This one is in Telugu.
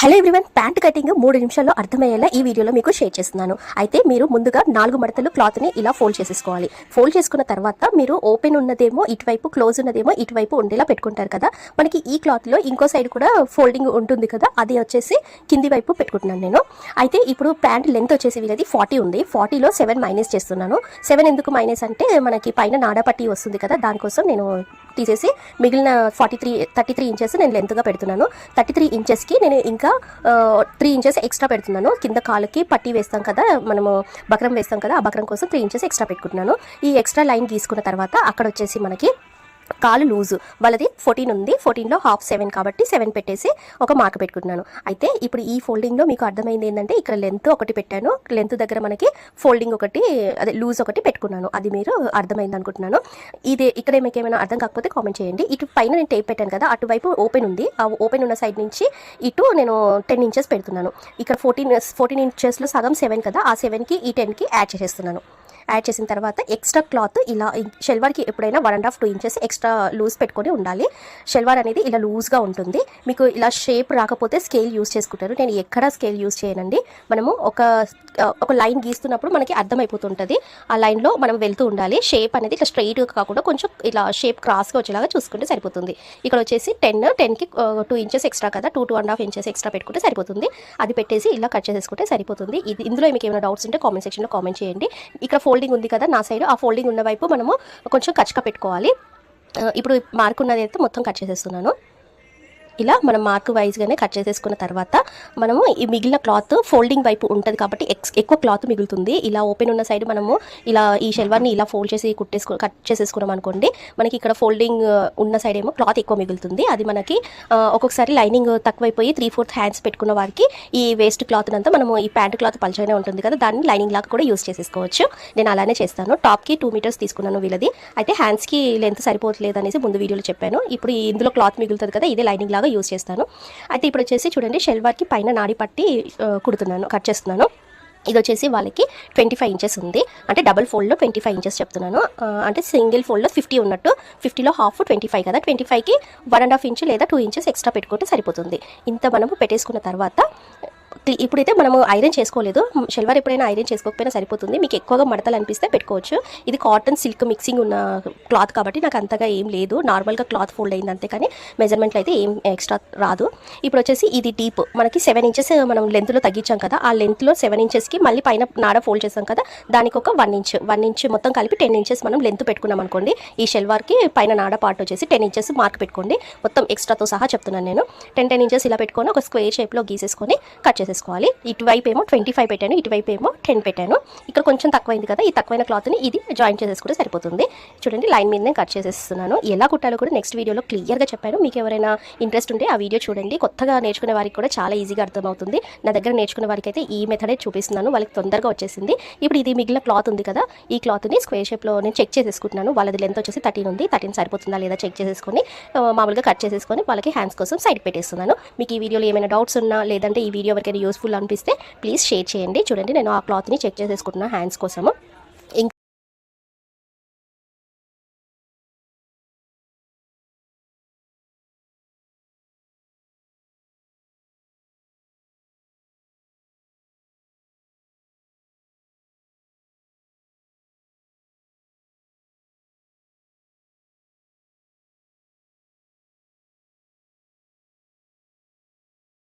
హలో ఎవ్రీవన్ ప్యాంట్ కటింగ్ మూడు నిమిషాల్లో అర్థమయ్యేలా ఈ వీడియోలో మీకు షేర్ చేస్తున్నాను. అయితే మీరు ముందుగా నాలుగు మడతలు క్లాత్ని ఇలా ఫోల్డ్ చేసేసుకోవాలి. ఫోల్డ్ చేసుకున్న తర్వాత మీరు ఓపెన్ ఉన్నదేమో ఇటువైపు క్లోజ్ ఉన్నదేమో ఇటువైపు ఉండేలా పెట్టుకుంటారు కదా. మనకి ఈ క్లాత్లో ఇంకో సైడ్ కూడా ఫోల్డింగ్ ఉంటుంది కదా అది వచ్చేసి కింది వైపు పెట్టుకుంటున్నాను నేను. అయితే ఇప్పుడు ప్యాంట్ లెంత్ వచ్చేసి వీళ్ళది ఫార్టీ ఉంది. ఫార్టీలో సెవెన్ మైనస్ చేస్తున్నాను. సెవెన్ ఎందుకు మైనస్ అంటే మనకి పైన నాడపట్టి వస్తుంది కదా దానికోసం నేను తీసేసి మిగిలిన forty three thirty three inches నేను లెంత్గా పెడుతున్నాను. థర్టీ త్రీ ఇంచెస్కి నేను ఇంకా త్రీ ఇంచెస్ ఎక్స్ట్రా పెడుతున్నాను. కింద కాలుకి పట్టి వేస్తాం కదా మనము బక్రం వేస్తాం కదా ఆ బక్రం కోసం త్రీ ఇంచెస్ ఎక్స్ట్రా పెట్టుకుంటున్నాను. ఈ ఎక్స్ట్రా లైన్ గీసుకున్న తర్వాత అక్కడ వచ్చేసి మనకి కాలు లూజు. వాళ్ళది ఫోర్టీన్ ఉంది. ఫోర్టీన్లో హాఫ్ సెవెన్ కాబట్టి సెవెన్ పెట్టేసి ఒక మార్క్ పెట్టుకుంటున్నాను అయితే ఇప్పుడు ఈ ఫోల్డింగ్లో మీకు అర్థమైంది ఏంటంటే ఇక్కడ లెంత్ ఒకటి పెట్టాను. లెంత్ దగ్గర మనకి ఫోల్డింగ్ ఒకటి అదే లూజ్ ఒకటి పెట్టుకున్నాను. అది మీరు అర్థమైంది అనుకుంటున్నాను. ఇది ఇక్కడ మీకు ఏమైనా అర్థం కాకపోతే కామెంట్ చేయండి. ఇటు పైన నేను టేప్ పెట్టాను కదా అటువైపు ఓపెన్ ఉంది. ఆ ఓపెన్ ఉన్న సైడ్ నుంచి ఇటు నేను టెన్ ఇంచెస్ పెడుతున్నాను. ఇక్కడ ఫోర్టీన్ ఫోర్టీన్ ఇంచెస్లో సగం సెవెన్ కదా ఆ సెవెన్కి ఈ టెన్కి యాడ్ చేసేస్తున్నాను. యాడ్ చేసిన తర్వాత ఎక్స్ట్రా క్లాత్ ఇలా షెల్వార్కి ఎప్పుడైనా one and half two inches extra loose పెట్టుకొని ఉండాలి. షెల్వార్ అనేది ఇలా లూజ్గా ఉంటుంది. మీకు ఇలా షేప్ రాకపోతే స్కేల్ యూస్ చేసుకుంటారు. నేను ఎక్కడ స్కేల్ యూస్ చేయనండి. మనము ఒక ఒక లైన్ గీస్తున్నప్పుడు మనకి అర్థమైపోతుంటుంది. ఆ లైన్లో మనం వెళ్తూ ఉండాలి. షేప్ అనేది ఇట్లా స్ట్రైట్గా కాకుండా కొంచెం ఇలా షేప్ క్రాస్గా వచ్చేలాగా చూసుకుంటే సరిపోతుంది. ఇక్కడ వచ్చేసి టెన్ టెన్కి టూ ఇంచెస్ ఎక్స్ట్రా కదా two two and half inches extra పెట్టుకుంటే సరిపోతుంది. అది పెట్టేసి ఇలా కట్ చేసేసుకుంటే సరిపోతుంది. ఇది ఇందులో మీకు ఏమైనా డౌట్స్ ఉంటే కామెంట్ సెక్షన్లో కామెంట్ చేయండి. ఇక్కడ ఫోల్డింగ్ ఉంది కదా నా సైడ్ ఆ ఫోల్డింగ్ ఉన్న వైపు మనము కొంచెం కచ్చక పెట్టుకోవాలి. ఇప్పుడు మార్క్ ఉన్నది అయితే మొత్తం కట్ చేసేస్తున్నాను. ఇలా మనం మార్క్ వైజ్గానే కట్ చేసేసుకున్న తర్వాత మనము ఈ మిగిలిన క్లాత్ ఫోల్డింగ్ వైపు ఉంటుంది కాబట్టి ఎక్స్ ఎక్కువ క్లాత్ మిగులుతుంది. ఇలా ఓపెన్ ఉన్న సైడ్ మనము ఇలా ఈ షెల్వార్ని ఇలా ఫోల్డ్ చేసి కుట్టేసుకు కట్ చేసేసుకున్నాం అనుకోండి మనకి ఇక్కడ ఫోల్డింగ్ ఉన్న సైడ్ ఏమో క్లాత్ ఎక్కువ మిగులుతుంది. అది మనకి ఒక్కొక్కసారి లైనింగ్ తక్కువైపోయి త్రీ ఫోర్త్ హ్యాండ్స్ పెట్టుకున్న వారికి ఈ వేస్ట్ క్లాత్ అంతా మనము ఈ ప్యాంట్ క్లాత్ పల్చగానే ఉంటుంది కదా దాన్ని లైనింగ్ లాగా కూడా యూస్ చేసేసుకోవచ్చు. నేను అలానే చేస్తాను. టాప్కి టూ మీటర్స్ తీసుకున్నాను వీళ్ళది. అయితే హ్యాండ్స్కి లెంత్ సరిపోవట్లేదు అనేసి ముందు వీడియోలో చెప్పాను. ఇప్పుడు ఇందులో క్లాత్ మిగులుతుంది కదా ఇదే లైనింగ్ లాగా యూజ్ చేస్తాను. అయితే ఇప్పుడు వచ్చేసి చూడండి షెల్వార్కి పైన నాడి పట్టి కుడుతున్నాను కట్ చేస్తున్నాను. ఇది వచ్చేసి వాళ్ళకి ట్వంటీ ఫైవ్ ఇంచెస్ ఉంది. అంటే డబల్ ఫోల్డ్లో ట్వంటీ ఫైవ్ ఇంచెస్ చెప్తున్నాను. అంటే సింగిల్ ఫోల్డ్లో ఫిఫ్టీ ఉన్నట్టు ఫిఫ్టీలో హాఫ్ ట్వంటీ ఫైవ్ కదా ట్వంటీ ఫైవ్కి వన్ అండ్ హాఫ్ ఇంచ్ లేదా టూ ఇంచెస్ ఎక్స్ట్రా పెట్టుకుంటే సరిపోతుంది. ఇంత మనము పెట్టేసుకున్న తర్వాత ఇప్పుడైతే మనము ఐరన్ చేసుకోలేదు. షల్వార్ ఎప్పుడైనా ఐరన్ చేసుకోకపోయినా సరిపోతుంది. మీకు ఎక్కువగా మడతలు అనిపిస్తే పెట్టుకోవచ్చు. ఇది కాటన్ సిల్క్ మిక్సింగ్ ఉన్న క్లాత్ కాబట్టి నాకు అంతగా ఏం లేదు. నార్మల్గా క్లాత్ ఫోల్డ్ అయింది అంతే కానీ మెజర్మెంట్లు అయితే ఏం ఎక్స్ట్రా రాదు. ఇప్పుడు వచ్చేసి ఇది డీప్. మనకి సెవెన్ ఇంచెస్ మనం లెంత్లో తగ్గించాం కదా ఆ లెంత్లో సెవెన్ ఇంచెస్కి మళ్ళీ పైన నాడ ఫోల్డ్ చేసాం కదా దానికి ఒక వన్ ఇంచ్ వన్ ఇంచ్ మొత్తం కలిపి టెన్ ఇంచెస్ మనం లెంత్ పెట్టుకున్నాం అనుకోండి. ఈ షెల్వార్కి పైన నాడ పార్ట్ వచ్చేసి టెన్ ఇంచెస్ మార్క్ పెట్టుకోండి. మొత్తం ఎక్స్ట్రాతో సహా చెప్తున్నాను నేను. టెన్ టెన్ ఇంచెస్ ఇలా పెట్టుకొని ఒక స్క్వేర్ షేప్లో గీసేసుకొని కట్ చేసేసుకోవాలి. ఇటువైపు ఏమో ట్వంటీ ఫైవ్ పెట్టాను ఇటువైపు ఏమో టెన్ పెట్టాను. ఇక్కడ కొంచెం తక్కువైంది కదా ఈ తక్కువైన క్లాత్ని ఇది జాయిన్ చేసేసుకుంటే సరిపోతుంది. చూడండి లైన్ మీదనే కట్ చేసేస్తున్నాను. ఎలా కుట్టాలో కూడా నెక్స్ట్ వీడియోలో క్లియర్గా చెప్పాను. మీకు ఎవరైనా ఇంట్రెస్ట్ ఉంటే ఆ వీడియో చూడండి. కొత్తగా నేర్చుకునే వారికి కూడా చాలా ఈజీగా అర్థమవుతుంది. నా దగ్గర నేర్చుకునే వారికి అయితే ఈ మెథడే చూపిస్తున్నాను. వాళ్ళకి తొందరగా వచ్చేసింది. ఇప్పుడు ఇది మిగిలిన క్లాత్ ఉంది కదా ఈ క్లాత్ని స్క్వేర్ షేప్లో నేను చెక్ చేసేసుకుంటున్నాను. వాళ్ళది లెంత్ వచ్చేసి థర్టీన్ ఉంది. థర్టీన్ సరిపోతుందా లేదా చెక్ చేసేసుకొని మామూలుగా కట్ చేసేసుకొని వాళ్ళకి హ్యాండ్స్ కోసం సైడ్ పెట్టేస్తున్నాను. మీకు ఈ వీడియోలో ఏమైనా డౌట్స్ ఉన్నా లేదంటే ఈ వీడియో వరకు యూస్ఫుల్ అనిపిస్తే ప్లీజ్ షేర్ చేయండి. చూడండి నేను ఆ క్లాత్ని చెక్ చేసేసుకుంటున్నాను హ్యాండ్స్ కోసము.